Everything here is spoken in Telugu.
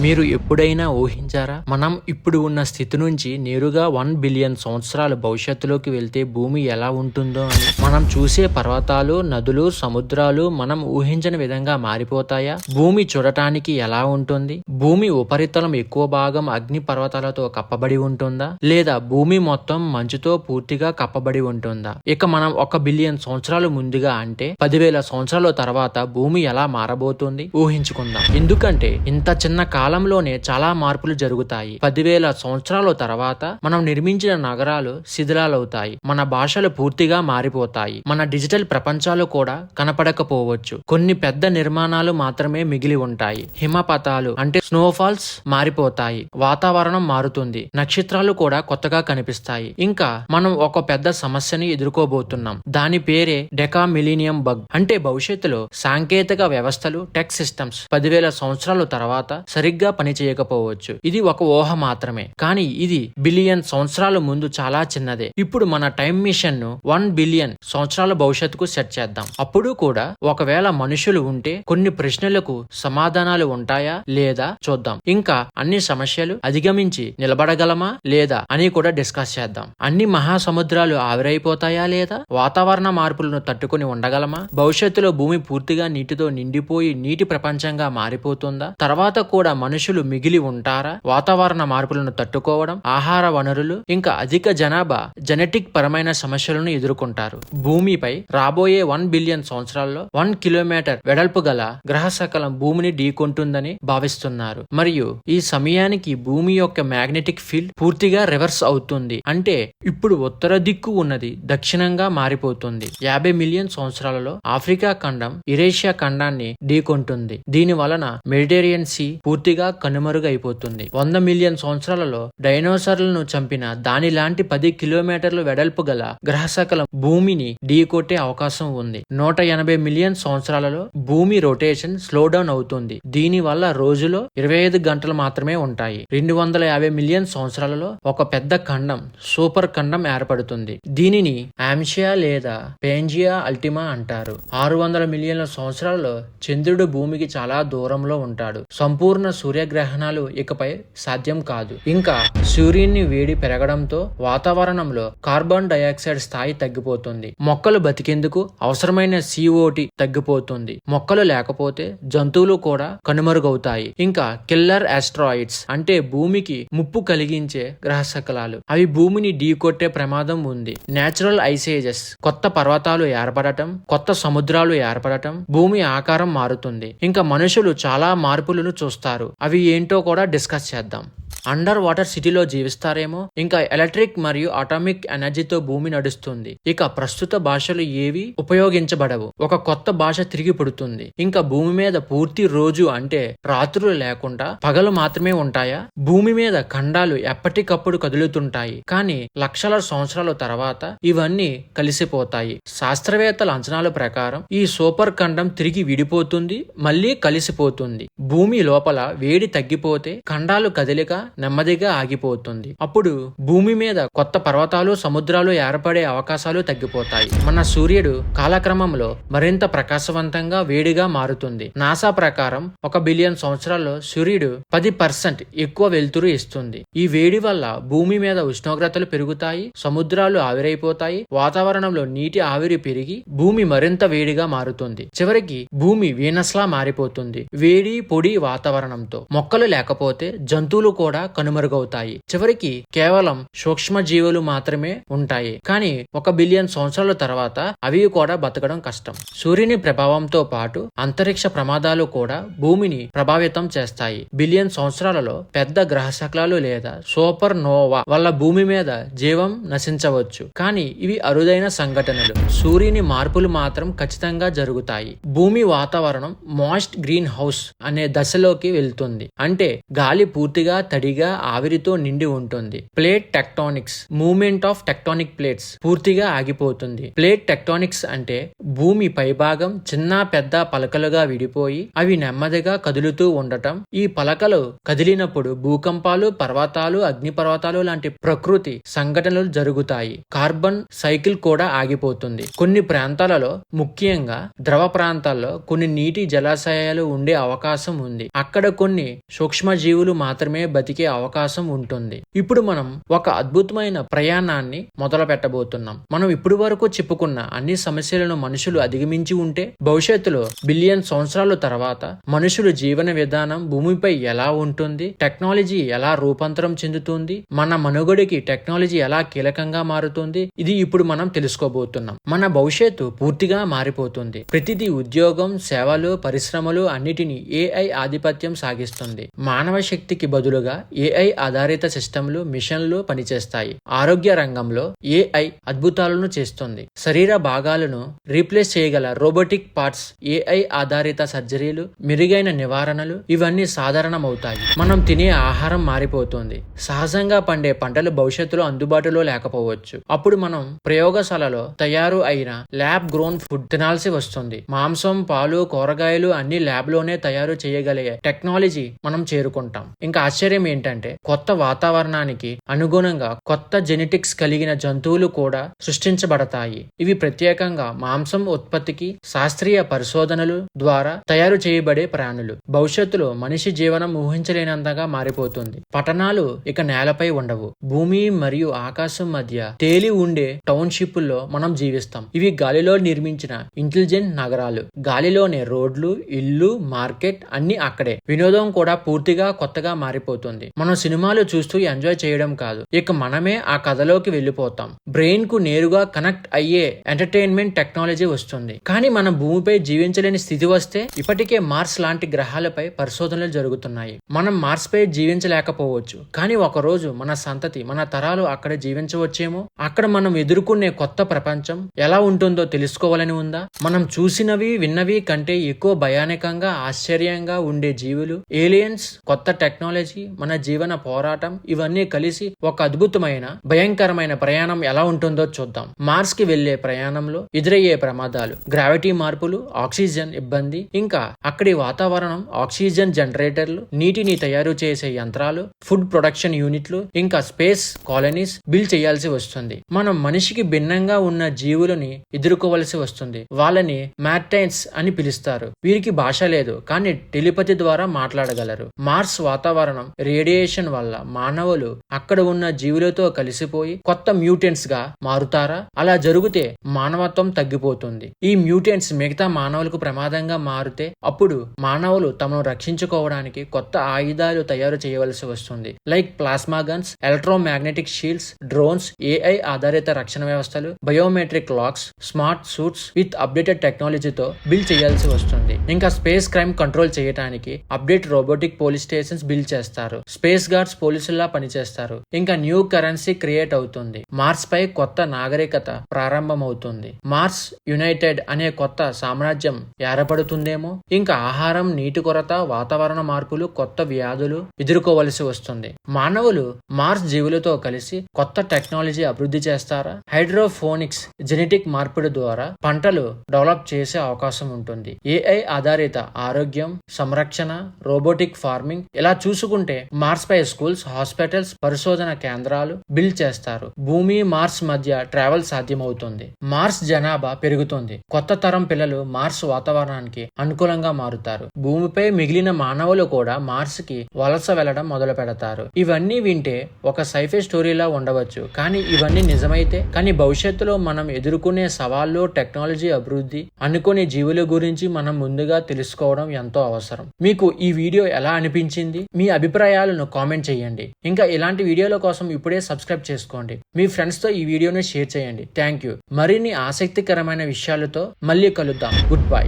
మీరు ఎప్పుడైనా ఊహించారా? మనం ఇప్పుడు ఉన్న స్థితి నుంచి నేరుగా వన్ బిలియన్ సంవత్సరాల భవిష్యత్తులోకి వెళ్తే భూమి ఎలా ఉంటుందో అని మనం చూసే పర్వతాలు నదులు సముద్రాలు మనం ఊహించని విధంగా మారిపోతాయా? భూమి చూడటానికి ఎలా ఉంటుంది? భూమి ఉపరితలం ఎక్కువ భాగం అగ్ని పర్వతాలతో కప్పబడి ఉంటుందా? లేదా భూమి మొత్తం మంచుతో పూర్తిగా కప్పబడి ఉంటుందా? ఇక మనం ఒక బిలియన్ సంవత్సరాలు ముందుగా అంటే పదివేల సంవత్సరాల తర్వాత భూమి ఎలా మారబోతుంది? ఊహించుకుందాం. ఎందుకంటే ఇంత చిన్న కాలంలోనే చాలా మార్పులు జరుగుతాయి. పదివేల సంవత్సరాల తర్వాత మనం నిర్మించిన నగరాలు శిథిలాలవుతాయి. మన భాషలు పూర్తిగా మారిపోతాయి. మన డిజిటల్ ప్రపంచాలు కూడా కనపడకపోవచ్చు. కొన్ని పెద్ద నిర్మాణాలు మాత్రమే మిగిలి ఉంటాయి. హిమపతాలు అంటే స్నోఫాల్స్ మారిపోతాయి. వాతావరణం మారుతుంది. నక్షత్రాలు కూడా కొత్తగా కనిపిస్తాయి. ఇంకా మనం ఒక పెద్ద సమస్యని ఎదుర్కోబోతున్నాం. దాని పేరే డెకా మిలీనియం బగ్. అంటే భవిష్యత్తులో సాంకేతిక వ్యవస్థలు టెక్ సిస్టమ్స్. పదివేల సంవత్సరాల తర్వాత సరిగ్గా పనిచేయకపోవచ్చు ఇది ఒక ఊహ మాత్రమే. కానీ ఇది బిలియన్ సంవత్సరాల ముందు చాలా చిన్నదే. ఇప్పుడు మన టైం మిషన్ను వన్ బిలియన్ సంవత్సరాల భవిష్యత్తుకు సెట్ చేద్దాం. అప్పుడు కూడా ఒకవేళ మనుషులు ఉంటే కొన్ని ప్రశ్నలకు సమాధానాలు ఉంటాయా లేదా చూద్దాం. ఇంకా అన్ని సమస్యలు అధిగమించి నిలబడగలమా లేదా అని కూడా డిస్కస్ చేద్దాం. అన్ని మహాసముద్రాలు ఆవిరైపోతాయా లేదా? వాతావరణ మార్పులను తట్టుకుని ఉండగలమా? భవిష్యత్తులో భూమి పూర్తిగా నీటితో నిండిపోయి నీటి ప్రపంచంగా మారిపోతుందా? తర్వాత కూడా మనుషులు మిగిలి ఉంటారా? వాతావరణ మార్పులను తట్టుకోవడం ఆహార వనరులు ఇంకా అధిక జనాభా జెనెటిక్ పరమైన సమస్యలను ఎదుర్కొంటారు. భూమిపై రాబోయే వన్ బిలియన్ సంవత్సరాల్లో వన్ కిలోమీటర్ వెడల్పు గల గ్రహశకలం భూమిని ఢీకొంటుందని భావిస్తున్నారు. మరియు ఈ సమయానికి భూమి యొక్క మ్యాగ్నెటిక్ ఫీల్డ్ పూర్తిగా రివర్స్ అవుతుంది. అంటే ఇప్పుడు ఉత్తర దిక్కు ఉన్నది దక్షిణంగా మారిపోతుంది. యాభై మిలియన్ సంవత్సరాలలో ఆఫ్రికా ఖండం ఇరేషియా ఖండాన్ని ఢీకొంటుంది. దీని వలన మెడిటేరియన్ సీ పూర్తిగా కనుమరుగైపోతుంది. వంద మిలియన్ సంవత్సరాలలో డైనోసార్లను చంపిన దాని లాంటి పది కిలోమీటర్లు వెడల్పు గల గ్రహశకలం భూమిని ఢీకొట్టే అవకాశం ఉంది. నూట ఎనభై మిలియన్ సంవత్సరాలలో భూమి రొటేషన్ స్లో డౌన్ అవుతుంది. దీని వల్ల రోజులో ఇరవై ఐదు గంటలు మాత్రమే ఉంటాయి. రెండు వందల యాభై మిలియన్ సంవత్సరాలలో ఒక పెద్ద ఖండం సూపర్ ఖండం ఏర్పడుతుంది. దీనిని ఆమ్షియా లేదా పేంజియా అల్టిమా అంటారు. ఆరు వందల మిలియన్ల సంవత్సరాలలో చంద్రుడు భూమికి చాలా దూరంలో ఉంటాడు. సంపూర్ణ సూర్యగ్రహణాలు ఇకపై సాధ్యం కాదు. ఇంకా సూర్యుని వేడి పెరగడంతో వాతావరణంలో కార్బన్ డైఆక్సైడ్ స్థాయి తగ్గిపోతుంది. మొక్కలు బతికేందుకు అవసరమైన సిఓటి తగ్గిపోతుంది. మొక్కలు లేకపోతే జంతువులు కూడా కనుమరుగవుతాయి. ఇంకా కిల్లర్ ఆస్ట్రాయిడ్స్ అంటే భూమికి ముప్పు కలిగించే గ్రహ శకలాలు అవి భూమిని ఢీకొట్టే ప్రమాదం ఉంది. నేచురల్ ఐసేజెస్ కొత్త పర్వతాలు ఏర్పడటం కొత్త సముద్రాలు ఏర్పడటం భూమి ఆకారం మారుతుంది. ఇంకా మనుషులు చాలా మార్పులను చూస్తారు. అవి ఏంటో కూడా డిస్కస్ చేద్దాం. అండర్ వాటర్ సిటీలో జీవిస్తారేమో? ఇంకా ఎలక్ట్రిక్ మరియు అటామిక్ ఎనర్జీతో భూమి నడుస్తుంది. ఇక ప్రస్తుత భాషలు ఏవి ఉపయోగించబడవు. ఒక కొత్త భాష తిరిగి పుడుతుంది. ఇంకా భూమి మీద పూర్తి రోజు అంటే రాత్రులు లేకుండా పగలు మాత్రమే ఉంటాయా? భూమి మీద ఖండాలు ఎప్పటికప్పుడు కదులుతుంటాయి. కానీ లక్షల సంవత్సరాల తర్వాత ఇవన్నీ కలిసిపోతాయి. శాస్త్రవేత్తల అంచనాల ప్రకారం ఈ సూపర్ ఖండం తిరిగి విడిపోతుంది మళ్ళీ కలిసిపోతుంది. భూమి లోపల వేడి తగ్గిపోతే ఖండాలు కదలిక నెమ్మదిగా ఆగిపోతుంది. అప్పుడు భూమి మీద కొత్త పర్వతాలు సముద్రాలు ఏర్పడే అవకాశాలు తగ్గిపోతాయి. మన సూర్యుడు కాలక్రమంలో మరింత ప్రకాశవంతంగా వేడిగా మారుతుంది. నాసా ప్రకారం ఒక బిలియన్ సంవత్సరాల్లో సూర్యుడు పది పర్సెంట్ ఎక్కువ వెలుతురు ఇస్తుంది. ఈ వేడి వల్ల భూమి మీద ఉష్ణోగ్రతలు పెరుగుతాయి సముద్రాలు ఆవిరైపోతాయి వాతావరణంలో నీటి ఆవిరి పెరిగి భూమి మరింత వేడిగా మారుతుంది. చివరికి భూమి వీనస్లా మారిపోతుంది. వేడి పొడి వాతావరణంతో. మొక్కలు లేకపోతే జంతువులు కూడా కనుమరుగవుతాయి. చివరికి కేవలం సూక్ష్మ జీవులు మాత్రమే ఉంటాయి. కానీ ఒక బిలియన్ సంవత్సరాల తర్వాత అవి కూడా బతకడం కష్టం. సూర్యుని ప్రభావంతో పాటు అంతరిక్ష ప్రమాదాలు కూడా భూమిని ప్రభావితం చేస్తాయి. బిలియన్ సంవత్సరాలలో పెద్ద గ్రహ శకలాలు లేదా సూపర్ నోవా వల్ల భూమి మీద జీవం నశించవచ్చు. కానీ ఇవి అరుదైన సంఘటనలు. సూర్యుని మార్పులు మాత్రం ఖచ్చితంగా జరుగుతాయి. భూమి వాతావరణం మాయిస్ట్ గ్రీన్ హౌస్ అని దశలోకి వెళ్తుంది. అంటే గాలి పూర్తిగా తడిగా ఆవిరితో నిండి ఉంటుంది. Plate tectonics movement of tectonic plates పూర్తిగా ఆగిపోతుంది. ప్లేట్ టెక్టానిక్స్ అంటే భూమి పైభాగం చిన్న పెద్ద పలకలుగా విడిపోయి అవి నెమ్మదిగా కదులుతూ ఉండటం. ఈ పలకలు కదిలినప్పుడు భూకంపాలు పర్వతాలు అగ్నిపర్వతాలు లాంటి ప్రకృతి సంఘటనలు జరుగుతాయి. కార్బన్ సైకిల్ కూడా ఆగిపోతుంది. కొన్ని ప్రాంతాలలో ముఖ్యంగా ద్రవ ప్రాంతాల్లో కొన్ని నీటి జలాశయాలు ఉండే అవకాశం ఉంది. అక్కడ కొన్ని సూక్ష్మజీవులు మాత్రమే బతికే అవకాశం ఉంటుంది. ఇప్పుడు మనం ఒక అద్భుతమైన ప్రయాణాన్ని మొదలు పెట్టబోతున్నాం మనం ఇప్పుడు వరకు చెప్పుకున్న అన్ని సమస్యలను మనుషులు అధిగమించి ఉంటే భవిష్యత్తులో బిలియన్ సంవత్సరాల తర్వాత మనుషుల జీవన విధానం భూమిపై ఎలా ఉంటుంది టెక్నాలజీ ఎలా రూపాంతరం చెందుతుంది మన మనుగడికి టెక్నాలజీ ఎలా కీలకంగా మారుతుంది ఇది ఇప్పుడు మనం తెలుసుకోబోతున్నాం. మన భవిష్యత్తు పూర్తిగా మారిపోతుంది. ప్రతిదీ ఉద్యోగం సేవలు పరిశ్రమలు అన్నిటినీ ఏఐ ఆధిపత్యం సాగిస్తుంది. మానవ శక్తికి బదులుగా ఏఐ ఆధారిత సిస్టంలు మిషన్లు పనిచేస్తాయి. ఆరోగ్య రంగంలో ఏఐ అద్భుతాలను చేస్తుంది. శరీర భాగాలను రీప్లేస్ చేయగల రోబోటిక్ పార్ట్స్ ఏఐ ఆధారిత సర్జరీలు మెరుగైన నివారణలు ఇవన్నీ సాధారణమవుతాయి. మనం తినే ఆహారం మారిపోతుంది. సహజంగా పండే పంటలు భవిష్యత్తులో అందుబాటులో లేకపోవచ్చు. అప్పుడు మనం ప్రయోగశాలలో తయారు అయిన ల్యాబ్ గ్రోన్ ఫుడ్ తినాల్సి వస్తుంది. మాంసం పాలు కూరగాయలు అన్ని ల్యాబ్లోనే తయారు చేయగలిగే టెక్నాలజీ మనం చేరుకుంటాం. ఇంకా ఆశ్చర్యం ఏంటంటే కొత్త వాతావరణానికి అనుగుణంగా కొత్త జెనెటిక్స్ కలిగిన జంతువులు కూడా సృష్టించబడతాయి. ఇవి ప్రత్యేకంగా మాంసం ఉత్పత్తికి శాస్త్రీయ పరిశోధనలు ద్వారా తయారు చేయబడే ప్రాణులు. భవిష్యత్తులో మనిషి జీవనం ఊహించలేనంతగా మారిపోతుంది. పట్టణాలు ఇక నేలపై ఉండవు. భూమి మరియు ఆకాశం మధ్య తేలి ఉండే టౌన్షిప్ల్లో మనం జీవిస్తాం. ఇవి గాలిలో నిర్మించిన ఇంటెలిజెంట్ నగరాలు. గాలిలోనే రోడ్లు ఇల్లు మార్కెట్ అన్ని అక్కడే. వినోదం కూడా పూర్తిగా కొత్తగా మారిపోతుంది. మనం సినిమాలు చూస్తూ ఎంజాయ్ చేయడం కాదు. ఇక మనమే ఆ కథలోకి వెళ్ళిపోతాం. బ్రెయిన్కు నేరుగా కనెక్ట్ అయ్యే ఎంటర్టైన్మెంట్ టెక్నాలజీ వస్తుంది. కానీ మనం భూమిపై జీవించలేని స్థితి వస్తే ఇప్పటికే మార్స్ లాంటి గ్రహాలపై పరిశోధనలు జరుగుతున్నాయి. మనం మార్స్ పై జీవించలేకపోవచ్చు. కానీ ఒక రోజు మన సంతతి మన తరాలు అక్కడ జీవించవచ్చేమో? అక్కడ మనం ఎదుర్కొనే కొత్త ప్రపంచం ఎలా ఉంటుందో తెలుసుకోవాలని ఉందా? మనం చూసినవి విన్నవి కంటే ఎక్కువ భయానకంగా ఆశ్చర్యంగా ఉండే జీవులు ఏలియన్స్ కొత్త టెక్నాలజీ మన జీవన పోరాటం ఇవన్నీ కలిసి ఒక అద్భుతమైన భయంకరమైన ప్రయాణం ఎలా ఉంటుందో చూద్దాం. మార్స్కి వెళ్ళే ప్రయాణంలో ఎదురయ్యే ప్రమాదాలు గ్రావిటీ మార్పులు ఆక్సిజన్ ఇబ్బంది ఇంకా అక్కడి వాతావరణం ఆక్సిజన్ జనరేటర్లు నీటిని తయారు చేసే యంత్రాలు ఫుడ్ ప్రొడక్షన్ యూనిట్లు ఇంకా స్పేస్ కాలనీస్ బిల్ చేయాల్సి వస్తుంది. మనం మనిషికి భిన్నంగా ఉన్న జీవులని ఎదుర్కోవలసి వస్తుంది. వాళ్ళని మ్యాటైన్స్ అని పిలుస్తారు. వీరికి భాష లేదు కానీ టెలిపతి ద్వారా మాట్లాడగలరు. మార్స్ వాతావరణం రేడియేషన్ వల్ల మానవులు అక్కడ ఉన్న జీవులతో కలిసిపోయి కొత్త మ్యూటెంట్స్గా మారుతారా? అలా జరిగితే మానవత్వం తగ్గిపోతుంది. ఈ మ్యూటెంట్స్ మిగతా మానవులకు ప్రమాదంగా మారితే అప్పుడు మానవులు తమను రక్షించుకోవడానికి కొత్త ఆయుధాలు తయారు చేయవలసి వస్తుంది. Like plasma guns electromagnetic shields drones AI ఆధారిత రక్షణ వ్యవస్థలు biometric locks smart suits with updated టెక్నాలజీతో బిల్డ్ చేయాల్సి వస్తుంది. ఇంకా స్పేస్ క్రైమ్ కంట్రోల్ చేయడానికి update robotic police stations build చేస్తారు. స్పేస్ గార్డ్స్ పోలీసుల్లా పనిచేస్తారు. ఇంకా న్యూ కరెన్సీ క్రియేట్ అవుతుంది. మార్స్ పై కొత్త నాగరికత ప్రారంభమవుతుంది. మార్స్ యునైటెడ్ అనే కొత్త సామ్రాజ్యం ఏర్పడుతుందేమో? ఇంకా ఆహారం నీటి కొరత వాతావరణ మార్పులు కొత్త వ్యాధులు ఎదుర్కోవలసి వస్తుంది. మానవులు మార్స్ జీవులతో కలిసి కొత్త టెక్నాలజీ అభివృద్ధి చేస్తారా? హైడ్రోఫోనిక్స్ జెనెటిక్ మార్పిడి ద్వారా పంటలు డెవలప్ చేసే అవకాశం ఉంటుంది. ఏఐ ఆధారిత ఆరోగ్యం సంరక్షణ రోబోటిక్ ఫార్మింగ్ ఇలా చూసుకుంటే మార్స్ పై స్కూల్స్ హాస్పిటల్స్ పరిశోధన కేంద్రాలు బిల్డ్ చేస్తారు. భూమి మార్స్ మధ్య ట్రావెల్ సాధ్యమవుతుంది. మార్స్ జనాభా పెరుగుతుంది. కొత్త తరం పిల్లలు మార్స్ వాతావరణానికి అనుకూలంగా మారుతారు. భూమిపై మిగిలిన మానవులు కూడా మార్స్కి వలస వెళ్ళడం మొదలు పెడతారు. ఇవన్నీ వింటే ఒక సైఫై స్టోరీలా ఉండవచ్చు. కానీ ఇవన్నీ నిజమైతే కానీ భవిష్యత్తులో మనం ఎదుర్కొనే సవాళ్ళు టెక్నాలజీ అభివృద్ధి అనుకునే జీవుల గురించి మనం ముందుగా తెలుసుకోవడం ఎంతో అవసరం అవసరం. మీకు ఈ వీడియో ఎలా అనిపించింది? మీ అభిప్రాయాలను కామెంట్ చేయండి. ఇంకా ఇలాంటి వీడియోల కోసం ఇప్పుడే సబ్స్క్రైబ్ చేసుకోండి. మీ ఫ్రెండ్స్తో ఈ వీడియోను షేర్ చేయండి. Thank you. మరిన్ని ఆసక్తికరమైన విషయాలతో మళ్ళీ కలుద్దాం. Good bye.